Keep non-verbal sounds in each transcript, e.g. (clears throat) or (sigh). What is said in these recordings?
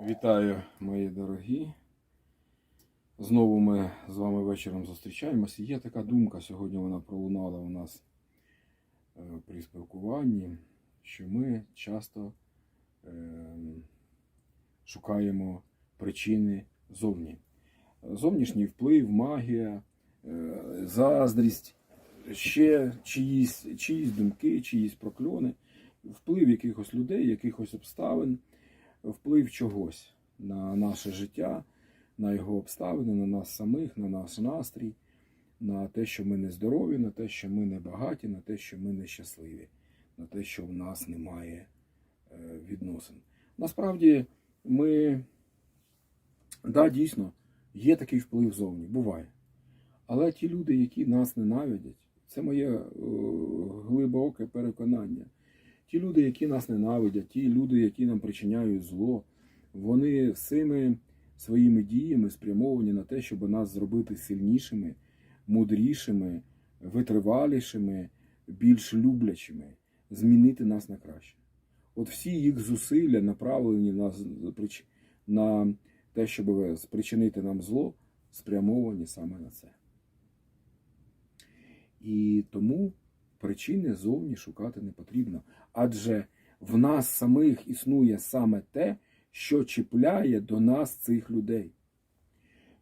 Вітаю, мої дорогі. Знову ми з вами вечором зустрічаємося. Є така думка, сьогодні вона пролунала у нас е, при спілкуванні, що ми часто е, шукаємо причини зовні. Зовнішній вплив, магія, е, заздрість, ще чиїсь, чиїсь думки, чиїсь прокльони, вплив якихось людей, якихось обставин вплив чогось на наше життя, на його обставини, на нас самих, на наш настрій, на те, що ми не здорові, на те, що ми не багаті, на те, що ми не щасливі, на те, що в нас немає е, відносин. Насправді, ми, да, дійсно, є такий вплив зовні, буває. Але ті люди, які нас ненавидять, це моє е, глибоке переконання. Ті люди, які нас ненавидять, ті люди, які нам причиняють зло, вони всіми своїми діями спрямовані на те, щоб нас зробити сильнішими, мудрішими, витривалішими, більш люблячими, змінити нас на краще. От всі їх зусилля направлені на, на те, щоб спричинити нам зло, спрямовані саме на це. І тому причини зовні шукати не потрібно. Адже в нас самих існує саме те, що чіпляє до нас цих людей,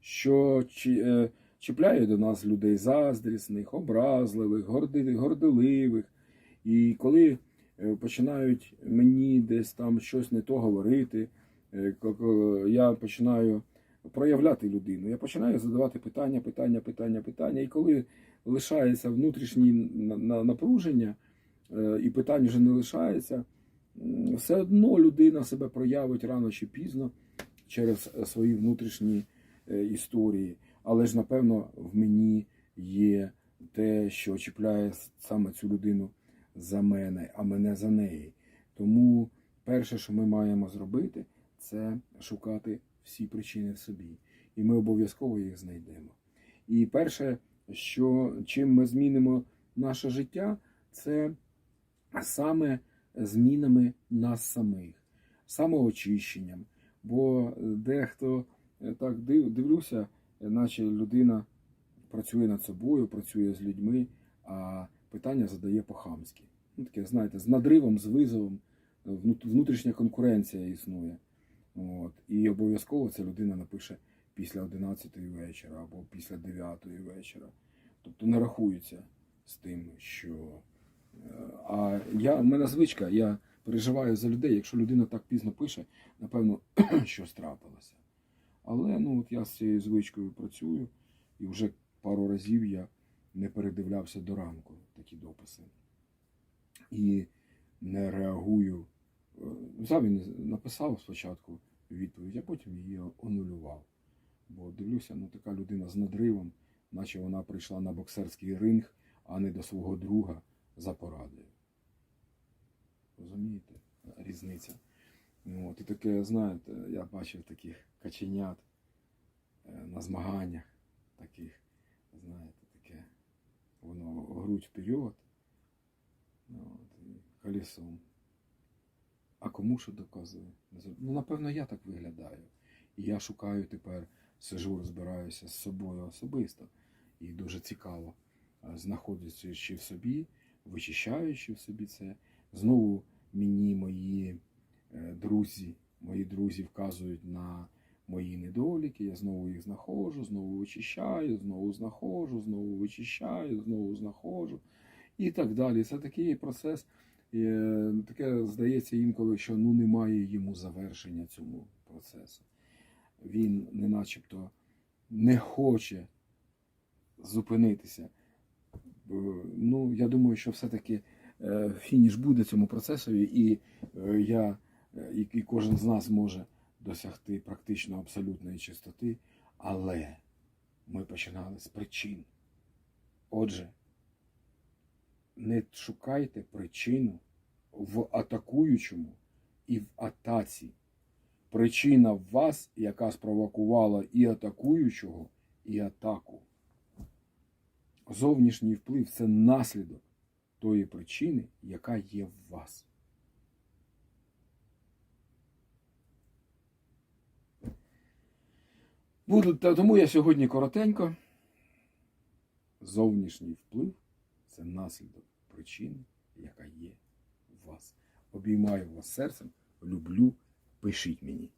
що е, чіпляє до нас людей заздрісних, образливих, горделивих. І коли е, починають мені десь там щось не то говорити, е, я починаю проявляти людину. Я починаю задавати питання, питання, питання, питання. І коли лишається внутрішнє на- на- напруження, е, і питань вже не лишається, все одно людина себе проявить рано чи пізно через свої внутрішні е, історії. Але ж, напевно, в мені є те, що чіпляє саме цю людину за мене, а мене за неї. Тому перше, що ми маємо зробити, це шукати всі причини в собі. І ми обов'язково їх знайдемо. І перше, що чим ми змінимо наше життя, це саме змінами нас самих, самоочищенням. Бо дехто е, так див- дивлюся, е, наче людина працює над собою, працює з людьми, а питання задає по-хамськи. Ну, таке, знаєте, з надривом, з визовом, е, внутрішня конкуренція існує. От. І обов'язково ця людина напише після 11 вечора або після 9 вечора. Тобто не рахується з тим, що. е, А я, в мене звичка, я переживаю за людей. Якщо людина так пізно пише, напевно, (clears throat) щось трапилося. Але ну, от я з цією звичкою працюю, і вже пару разів я не передивлявся до ранку такі дописи. І не реагую. Взяв він написав спочатку відповідь, а потім її онулював. Бо дивлюся, ну така людина з надривом, наче вона прийшла на боксерський ринг, а не до свого друга за порадою. Розумієте? Різниця. Ну, От, і таке, знаєте, я бачив таких каченят е, на змаганнях, таких, знаєте, таке, воно грудь вперед, ну, от, і. Кому що доказує? Ну, напевно, я так виглядаю. І я шукаю тепер, сижу, розбираюся з собою особисто. І дуже цікаво, е, знаходячи в собі, вичищаючи в собі це. Знову мені мої е, друзі, мої друзі вказують на мої недоліки. Я знову їх знаходжу, знову вичищаю, знову знаходжу, знову вичищаю, знову знаходжу і так далі. Це такий процес. Е, Таке здається інколи, що ну немає йому завершення цьому процесу. Він не начебто не хоче зупинитися. Ну, я думаю, що все-таки е, фініш буде цьому процесові, і е, я, і кожен з нас може досягти практично абсолютної чистоти, але ми починали з причин. Отже, не шукайте причину в атакуючому і в атаці. Причина в вас, яка спровокувала і атакуючого, і атаку. Зовнішній вплив це наслідок тої причини, яка є в вас. Буду, тому я сьогодні коротенько. Зовнішній вплив це наслідок причини, яка є у вас. Обіймаю вас серцем, люблю, пишіть мені.